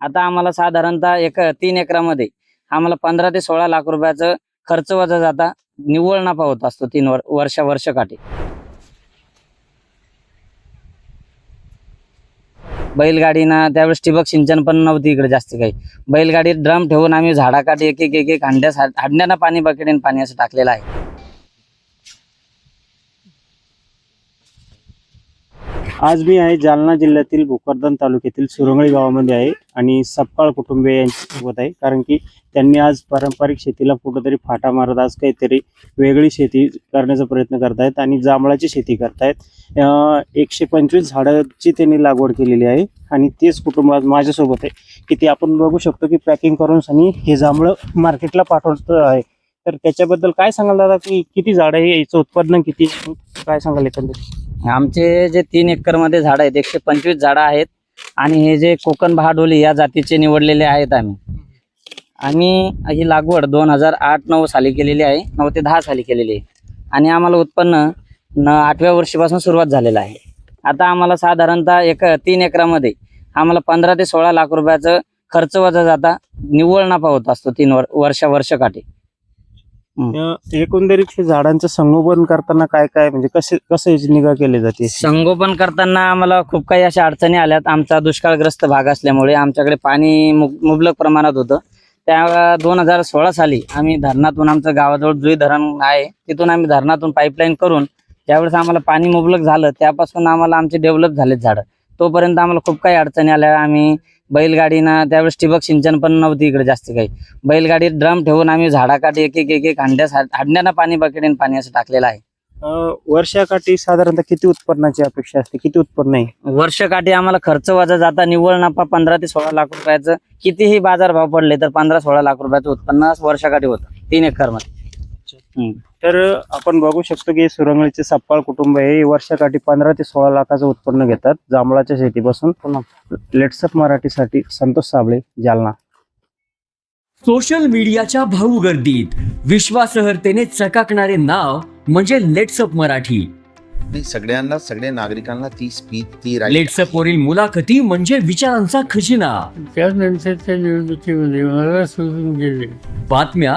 आता आम्हाला साधारणतः एक तीन एकरामध्ये आम्हाला पंधरा ते सोळा लाख रुपयाचं खर्च वजा जाता निव्वळ नफा होत असतो तीन वर वर्षा वर्षकाठी. बैलगाडीनं त्यावेळेस ठिबक सिंचन पण नव्हती इकडे जास्त काही. बैलगाडीत ड्रम ठेवून आम्ही झाडाकाठी एक एक एक एक हांड्यास हांड्यानं पाणी बकेटीन पाणी असं टाकलेलं आहे. आज मी आहे जालना जिल्ह्यातील भोकरदन तालुक्यातील सुरंगळी गावामध्ये आहे आणि सपकाळ कुटुंबीय यांच्यासोबत आहे. कारण की त्यांनी आज पारंपरिक शेतीला कुठंतरी फाटा मारत आज काहीतरी वेगळी शेती करण्याचा प्रयत्न करतायत आणि जांभळाची शेती करतायत. एकशे पंचवीस झाडाची त्यांनी लागवड केलेली आहे आणि तेच कुटुंब आज माझ्यासोबत आहे. की ते आपण बघू शकतो की पॅकिंग करून आणि हे जांभळं मार्केटला पाठवत आहे. तर त्याच्याबद्दल काय सांगाल दादा की किती झाडं आहे याचं उत्पादन किती काय सांगाल एकंदरीत? आमचे जे तीन एकरमध्ये झाडं आहेत एकशे पंचवीस झाडं आहेत आणि हे जे कोकण बहाडोली या जातीचे निवडलेले आहेत आम्ही. आम्ही ही लागवड दोन हजार आठ नऊ साली केलेली आहे नऊ ते दहा साली केलेली आहे. आणि आम्हाला उत्पन्न न आठव्या वर्षीपासून सुरुवात झालेलं आहे. आता आम्हाला साधारणतः एक तीन एकरामध्ये आम्हाला पंधरा ते सोळा लाख रुपयाचं खर्च वजा जाता निव्वळ नफा होत असतो तीन वर वर्षा वर्षकाठी. एकंदरीत हे झाडांचं संगोपन करताना काय काय म्हणजे कसे कसं याची निगा केली जाते? संगोपन करताना आम्हाला खूप काही अशा अडचणी आल्यात. आमचा दुष्काळग्रस्त भाग असल्यामुळे आमच्याकडे पाणी मुब- मुबलक प्रमाणात होतं. त्या दोन हजार सोळा साली आम्ही धरणातून आमचं गावाजवळ जुई धरण आहे तिथून आम्ही धरणातून पाईपलाईन करून ज्यावेळेस आम्हाला पाणी मुबलक झालं त्यापासून आम्हाला आमचे डेव्हलप झालेत झाडं. तोपर्यंत आम्हाला खूप काही अडचणी आल्या. आम्ही बैलगाडीनं त्यावेळेस ठिबक सिंचन पण नव्हती इकडे जास्त काही. बैलगाडीत ड्रम ठेवून आम्ही झाडाकाठी एक एक एक एक हांड्यास हांड्यानं पाणी बकेटीन पाणी असं टाकलेलं आहे. वर्षाकाठी साधारणतः किती उत्पन्नाची अपेक्षा असते? किती उत्पन्न आहे? वर्षकाठी आम्हाला खर्च वजा जाता निव्वळ नफा पंधरा ते सोळा लाख रुपयाचं. कितीही बाजार भाव पडले तर पंधरा सोळा लाख रुपयाचं उत्पन्न वर्षकाठी होतं. तीन एकरमध्ये. तर आपण बघू शकतो की सुरंगळीचे सप्पाळ कुटुंब हे वर्षाकाठी पंधरा ते सोळा लाखाचं उत्पन्न घेतात जांभळाच्या शेतीपासून. पुन्हा. लेट्सअप मराठीसाठी संतोष साबळे जालना. सोशल मीडियाच्या भाऊ गर्दीत विश्वासार्हतेने चकाकणारे नाव म्हणजे लेट्सअप मराठी. सगळ्यांना सगळ्या नागरिकांना ती स्पीच ती लेट्सअप वरील मुलाखती म्हणजे विचारांचा खजिना. मला सोडून गेले. बातम्या